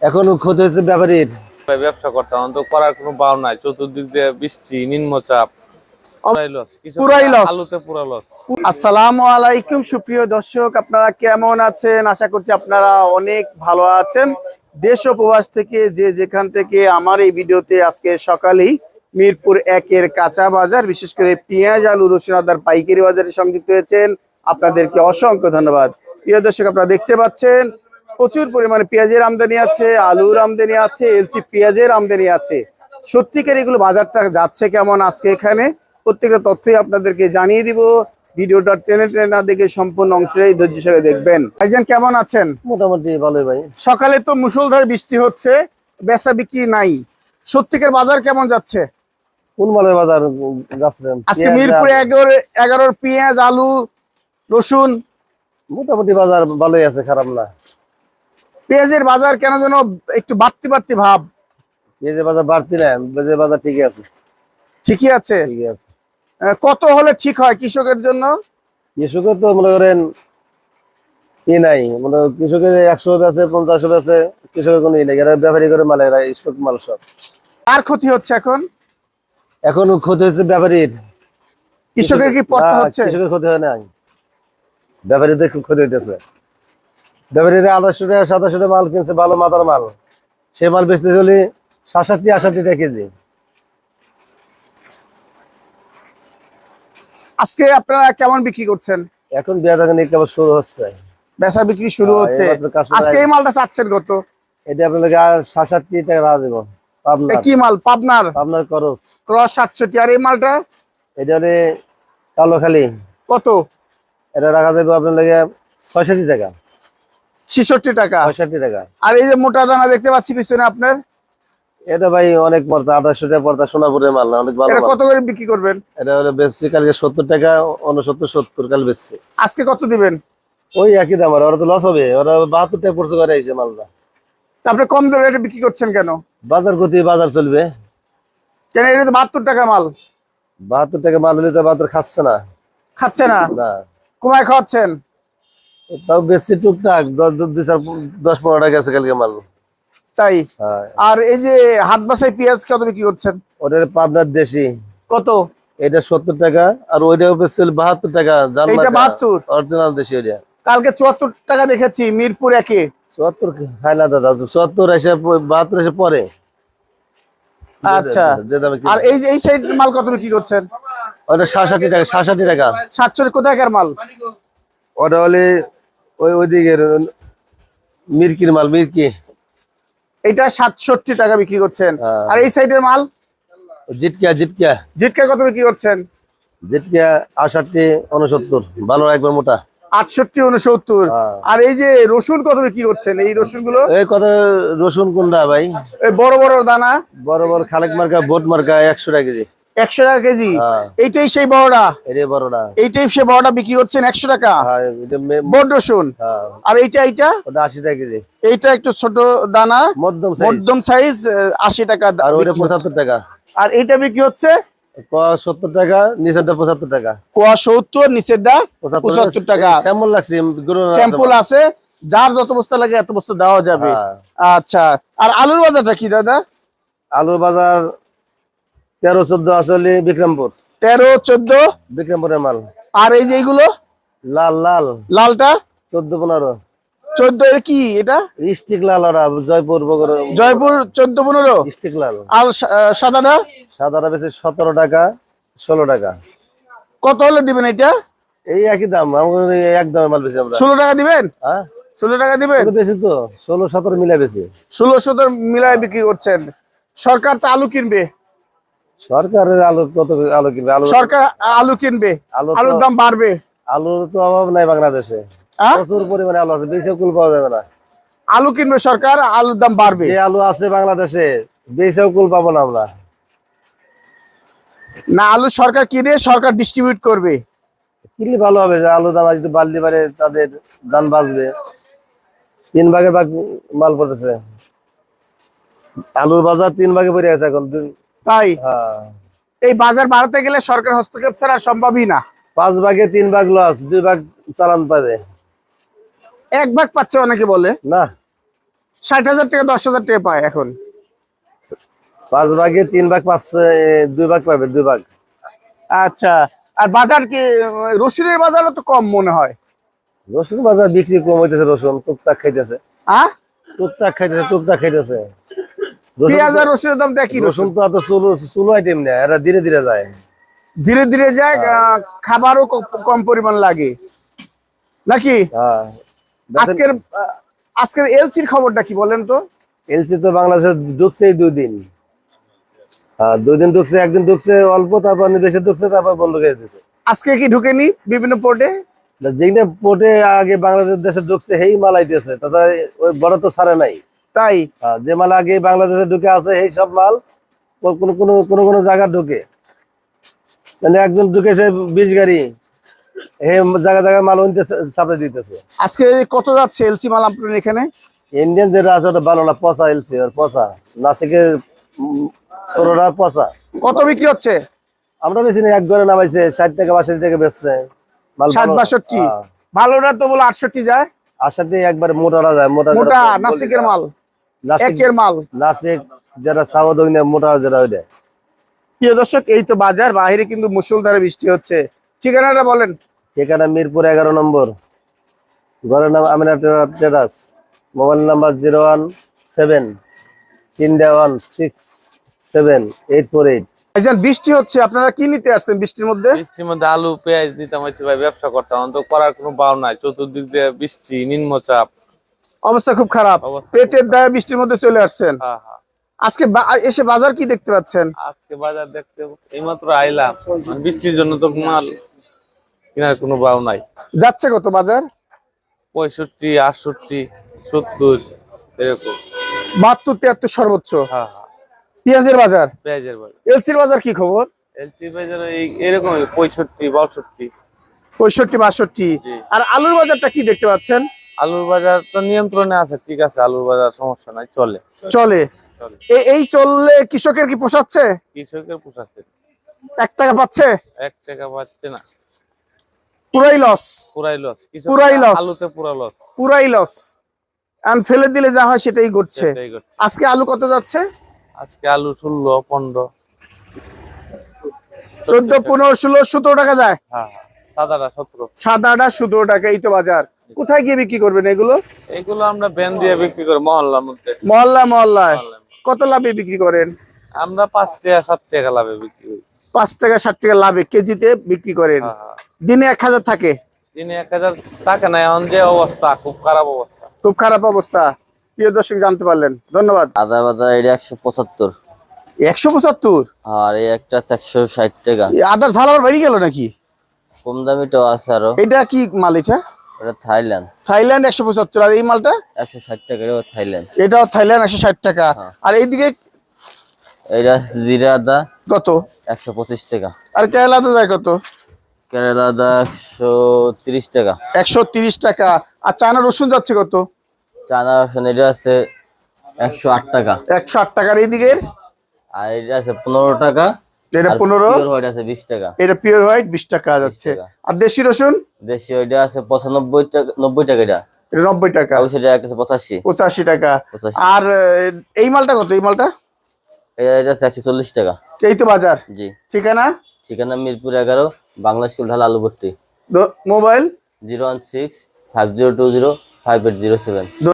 এখন ক্ষতি হচ্ছে ব্যাপারীর ব্যবসা করতাম তো করার কোনো বাউ নাই। চতুর্দিক দিয়ে বৃষ্টি নিম্নচাপ আসসালামু আলাইকুম সুপ্রিয় দর্শক আপনারা কেমন আছেন? আশা করছি আপনারা অনেক ভালো আছেন। দেশ ও প্রবাস থেকে যে যেখান থেকে আমার এই ভিডিওতে আজকে সকালেই মিরপুর একের কাঁচা বাজার বিশেষ করে পেঁয়াজ আলু রসুন আদার পাইকারি বাজারে সংযুক্ত হয়েছেন। আপনাদেরকে অসংখ্য ধন্যবাদ। প্রিয় দর্শক আপনারা দেখতে পাচ্ছেন প্রচুর পরিমাণে পেঁয়াজের আমদানি আছে আলুর আমদানি আছে এলচি পেঁয়াজের আমদানি আছে। সত্যিকার এগুলো বাজারটা যাচ্ছে কেমন আজকে এখানে? প্রত্যেকটা তথ্যই আপনাদেরকে জানিয়ে দিব। ভিডিওটা টেনে টেনে না দেখে সম্পূর্ণ অংশটাই ধৈর্য সঙ্গে দেখবেন। ভাইজান কেমন আছেন? মোটামুটি ভালোই ভাই। সকালে তো মুষলধার বৃষ্টি হচ্ছে বেচা বিক্রি নাই। সত্যিকার বাজার কেমন যাচ্ছে? কোন মালের বাজার যাচ্ছে। আজকে মিরপুরে এগারো এগারোর পেঁয়াজ আলু রসুন। মোটামুটি বাজার ভালোই আছে খারাপ না। পেঁয়াজের বাজার কেন যেন একটু বাড়তি বাড়তি ভাব? পেঁয়াজের বাজার বাড়তি না পেঁয়াজের বাজার ঠিকই আছে। ঠিকই আছে? ঠিকই আছে। কত হলে ঠিক হয় কৃষকের জন্য? কৃষকের তো মনে করেন ই নাই মানে কৃষকের একশো আছে পঞ্চাশ আছে কৃষকের কোনো ই নেই। এরা ব্যাপারী করে মাল এরা স্টক মাল সব। আর ক্ষতি হচ্ছে এখন? এখন ক্ষতি হচ্ছে ব্যাপারীর। কৃষকের কি পড়তে হচ্ছে? কৃষকের ক্ষতি হয় নাই। ব্যাপারীদের খুব ক্ষতি হইতেছে। ব্যাপারীরা আড়াইশো টাকা সাতাশো টাকা মাল কিনছে ভালো মাথার মাল। সে মাল বেচতে চলে সাতষট্টি আষট্টি টাকা কেজি। আজকে আপনারা কেমন বিক্রি করছেন? এখন বিয়া থাকেন কেবল শুরু হচ্ছে। বেচা বিক্রি শুরু হ্যাঁ, হচ্ছে। আজকে এই মালটা চাচ্ছেন কত? এটা আপনাকে আর সাতষট্টি টাকা রাখা দেবো কি মাল পাবনার? পাবনার খরচ ক্রস সাতষট্টি আর এই মালটা? এটা হলে কালো খালি কত? এটা রাখা যাবে আপনার লাগে ছয়ষট্টি টাকা। ছেষট্টি টাকা। ছয়ষট্টি টাকা। আর এই যে মোটা দানা দেখতে পাচ্ছি পিছনে আপনার? এটা ভাই অনেক পর্দা আঠাশশো টাকা পর্দা সোনাপুরের মাল না অনেক ভালো কত করে বিক্রি করবেন? এটা হলো বেচছি কালকে সত্তর টাকা উনসত্তর সত্তর কাল বেচছি। আজকে কত দিবেন? ওই একই দাম আর ওরা তো লস হবে ওরা বাহাত্তর টাকা পড়ছে করে আইসে মালটা। আপনি কম দরে রেটে বিক্রি করছেন কেন? বাজার গতি বাজার চলবে। কেন এটা তো বাহাত্তর টাকা মাল? বাহাত্তর টাকা মাল হলে তো বাহাত্তর খাচ্ছে না। খাচ্ছে না? না। কমায় খাওয়াচ্ছেন? তাও বেশি টুকটাক দশ দুই চার দশ পনেরো টাকা আছে কালকে মাল। তাই? হ্যাঁ। আর এই যে হাত বাসায় পেঁয়াজ কত বিক্রি করছেন? ওটা পাবনার দেশি। কত? এটা সত্তর টাকা আর ওইটা বেচছিল বাহাত্তর টাকা এইটা 72 অরিজিনাল দেশি ওইটা। কালকে চুয়াত্তর টাকা দেখেছি মিরপুর একে। চুয়াত্তর না দাদা চুয়াত্তর এসে বাহাত্তর এসে পরে। আচ্ছা। আর এই যে এই সাইড মাল কত বিক্রি করছেন? ওটা সাতষট্টি টাকা সাতষট্টি টাকা। সাতশো কোথাকার মাল? ওটা হলে ওই ওইদিকের মিরকির মাল মিরকি। এটা সাতষট্টি টাকা বিক্রি করছেন। হ্যাঁ। আর এই সাইডের মাল? জিটকিয়া জিটকিয়া জিটকা কত বিক্রি করছেন? জিটকিয়া আষট্টি উনসত্তর। ভালো একবার মোটা? আটষট্টি উনসত্তর। হ্যাঁ। আর এই যে রসুন কত বিক্রি করছেন? এই রসুনগুলো এই কত রসুন কোনটা ভাই? বড় বড় দানা? বড় বড় খালেক মার্কা বোট মার্কা একশো টাকা কেজি। একশো টাকা কেজি। হ্যাঁ। এইটাই সেই বড়টা। বড়টা। এইটাই সেই বড়টা বিক্রি করছেন একশো টাকা। হ্যাঁ বড় রসুন। হ্যাঁ। আর এইটা এইটা? আশি টাকা কেজি। এইটা একটু ছোট দানা। মধ্যম সাইজ আশি টাকা। পঁচাত্তর টাকা। আর এইটা বিক্রি হচ্ছে? ক সত্তর টাকা নিচেরটা পঁচাত্তর টাকা। কোয়া সত্তর নিচেরটা পঁচাত্তর টাকা। স্যাম্পল লাগছে স্যাম্পল আছে। যার যত বস্তা লাগে এত বস্তা দেওয়া যাবে। আচ্ছা। আর আলুর বাজারটা কি দাদা? আলুর বাজার তেরো চোদ্দ আসলে বিক্রমপুর। তেরো চোদ্দ? বিক্রমপুরের মাল। আর এই যে এইগুলো? লাল লাল। লালটা? চোদ্দ পনেরো। চোদ্দ এর কি এটা? স্টিক লাল ওরা জয়পুর বগর জয়পুর চোদ্দ পনেরো? স্টিক লাল। আর সাদাটা? সাদাটা বেশি সতেরো টাকা ষোলো টাকা। কত হলে দিবেন এটা? এই একই দাম আমাদের এক দামে মাল বেশি আমরা। ষোলো টাকা দিবেন? হ্যাঁ। ষোলো টাকা দিবেন? বেশি তো ষোলো সতেরো মিলে বেশি। ষোলো সতেরো মিলায় বিক্রি করছেন। সরকার তো আলু কিনবে। সরকারের আলু কত আলু কিনবে? আলু সরকার আলু কিনবে আলু আলুর দাম বাড়বে। আলুর তো অভাব নাই বাংলাদেশে। হ্যাঁ? প্রচুর পরিমাণে আলু আছে বেশি কুল পাওয়া যাবে না। আলু কিনবে সরকার আলুর দাম বাড়বে। যে আলু আছে বাংলাদেশে বেশিও কুল পাবো না আমরা। না আলু সরকার কিনে সরকার ডিস্ট্রিবিউট করবে। কিনলে ভালো হবে যে আলু দাম একটু বাড়লে পারে তাদের দান বাঁচবে। তিন ভাগের ভাগ মাল পড়তেছে। আলুর বাজার তিন ভাগে পড়ে আছে এখন তাই? হ্যাঁ। এই বাজার বাড়াতে গেলে সরকার হস্তক্ষেপ ছাড়া সম্ভবই না। পাঁচ ভাগে তিন ভাগ লস দুই ভাগ চালান পাবে। এক ভাগ পাচ্ছে অনেকে বলে। না। ষাট হাজার টাকা দশ হাজার টাকা পায় এখন। পাঁচ ভাগে তিন ভাগ পাঁচ এ, দুই ভাগ পাবে দুই ভাগ। আচ্ছা আর বাজার কি রসুনের বাজারও তো কম মনে হয়। রসুন বাজার বিক্রি কম হইতেছে রসুন টুকটাক খাইতেছে। হ্যাঁ টুকটাক খাইতেছে টুকটাক খাইতেছে। পেঁয়াজ আর রসুনের দাম দেখি রসুন। তো এত চুলো চুলো আইটেম না এরা ধীরে ধীরে যায়। ধীরে ধীরে যায় খাবারও কম পরিমাণ লাগে। নাকি? হ্যাঁ। আজকের আজকের এলসির খবরটা কি বলেন তো? এলসি তো বাংলাদেশে ঢুকছে এই দুই দিন। হ্যাঁ দুই দিন ঢুকছে একদিন ঢুকছে অল্প তারপর বেশি ঢুকছে তারপর বন্ধ করে দিয়েছে আজকে কি ঢুকেনি বিভিন্ন পোর্টে? যেখানে পোর্টে আগে বাংলাদেশ দেশে ঢুকছে সেই মাল আইতেছে তাছাড়া ওই বড় তো ছাড়ে নাই। তাই? যে মাল আগে বাংলাদেশে ঢুকে আছে সেই সব মাল কোনো কোনো কোনো কোনো জায়গা ঢুকে। মানে একজন ঢুকেছে বিশ গাড়ি এই জায়গা জায়গায় মাল উনতে চাপে দিতেছে। আজকে কত যাচ্ছে এলসি মাল আপনার এখানে? ইন্ডিয়ান যেটা আছে ওটা ভালো না পচা এলসি আর পচা। নাসিকে পচা। কত বিক্রি হচ্ছে? আমরা বেশি না এক ঘরে নামাইছে ষাট টাকা বাষট্টি টাকা বেচছে। ষাট বাষট্টি। হ্যাঁ। ভালোটা তো বলে আটষট্টি যায়। আটষট্টি একবারে মোটারা যায় মোটা মোটা নাসিকের মাল। একের মাল। নাসিক যারা সাউদ মোটা যারা ওই প্রিয় দর্শক এই তো বাজার বাইরে কিন্তু মুসুলধারে বৃষ্টি হচ্ছে। ঠিকানাটা বলেন। ঠিকানা মিরপুর এগারো নম্বর। ঘরের নাম Amina terrace. Mobile number zero one seven তিন one six seven eight four eight. ভাইজান বৃষ্টি হচ্ছে আপনারা কি নিতে আসছেন বৃষ্টির মধ্যে? বৃষ্টির মধ্যে আলু পেঁয়াজ দিতাম হচ্ছে ভাই ব্যবসা করতাম তো করার কোনো বাউ নাই। চতুর্দিক দিয়ে বৃষ্টি নিম্নচাপ। অবস্থা খুব খারাপ। পেটের দায়ে বৃষ্টির মধ্যে চলে আসছেন। আজকে এসে বাজার কি দেখতে পাচ্ছেন? আজকে বাজার দেখতে এইমাত্র আইলাম। মানে বৃষ্টির জন্য তো মাল কেনার কোনো বাউ নাই। যাচ্ছে কত বাজার? পঁয়ষট্টি আটষট্টি সত্তর এরকম। বাহাত্তর তিয়াত্তর সর্বোচ্চ। হ্যাঁ হ্যাঁ পেঁয়াজের বাজার? পেঁয়াজের বাজার। এলসির বাজার কি খবর? এলসি বাজার এই এরকম পঁয়ষট্টি বাষট্টি। পঁয়ষট্টি বাষট্টি। আর আলুর বাজারটা কি দেখতে পাচ্ছেন? আলুর বাজার তো নিয়ন্ত্রণে আছে ঠিক আছে আলুর বাজার সমস্যা নাই চলে। চলে। চলে। এই চললে কৃষকের কি পোষাচ্ছে? কৃষকের পোষাচ্ছে। এক টাকা পাচ্ছে? এক টাকা পাচ্ছে না। পুরাই লস পুরাই লস পুরাই loss। আলুতে পুরা লস পুরাই লস আর ফেলে দিলে যা হয় সেটাই ঘটছে। আজকে আলু কত যাচ্ছে? আজকে আলু ষোলো পনেরো। চোদ্দ পনেরো ষোলো সতেরো টাকা যায়। হ্যাঁ হ্যাঁ। সাদাটা সতেরো। সাদাটা সতেরো টাকা এই তো বাজার। কোথায় গিয়ে বিক্রি করবেন এগুলো? এগুলো আমরা ব্যান দিয়ে বিক্রি করি মহল্লার মধ্যে। মহল্লা মহল্লায়। কত লাভে বিক্রি করেন? আমরা পাঁচ টাকা সাত টাকা লাভে বিক্রি করি। পাঁচ টাকা ষাট টাকা লাভে কেজিতে বিক্রি করেন। হ্যাঁ হ্যাঁ। দিনে এক হাজার থাকে? দিনে এক হাজার টাকা নাই এখন যে অবস্থা খুব খারাপ অবস্থা। খুব খারাপ অবস্থা। প্রিয় দর্শক জানতে পারলেন। ধন্যবাদ। আদা বাদা এটা একশো পঁচাত্তর। একশো পঁচাত্তর? আর এই একটা একশো ষাট টাকা। এই আদার ঝাল আবার বেরিয়ে গেল নাকি? কম দামিটাও আছে আরও। এটা কি মাল এটা? এটা থাইল্যান্ড। থাইল্যান্ড একশো পঁচাত্তর আর এই মালটা? একশো ষাট টাকা এটাও থাইল্যান্ড। এটাও থাইল্যান্ড একশো ষাট টাকা। আর এইদিকে এটা জিরা আদা কত? একশো পঁচিশ টাকা। আর কেরালা আদা যায় কত? কেরালা আদা একশো তিরিশ টাকা। একশো তিরিশ টাকা। আর চায়না রসুন যাচ্ছে কত? চানা রসুন এটা আছে একশো আট টাকা। একশো আট টাকার এইদিকে? আর এটা আছে পনেরো টাকা। এটা 15 হোয়াইট আছে ঢাল আলুবর্তী mobile zero one six five zero two zero five eight zero seven এই মালটা কত? এই মালটা? টাকা। এই তো বাজার। জি। ঠিকানা? ঠিকানা মিরপুর 11 বাংলা স্কুল মোবাইল? 016 5020 5807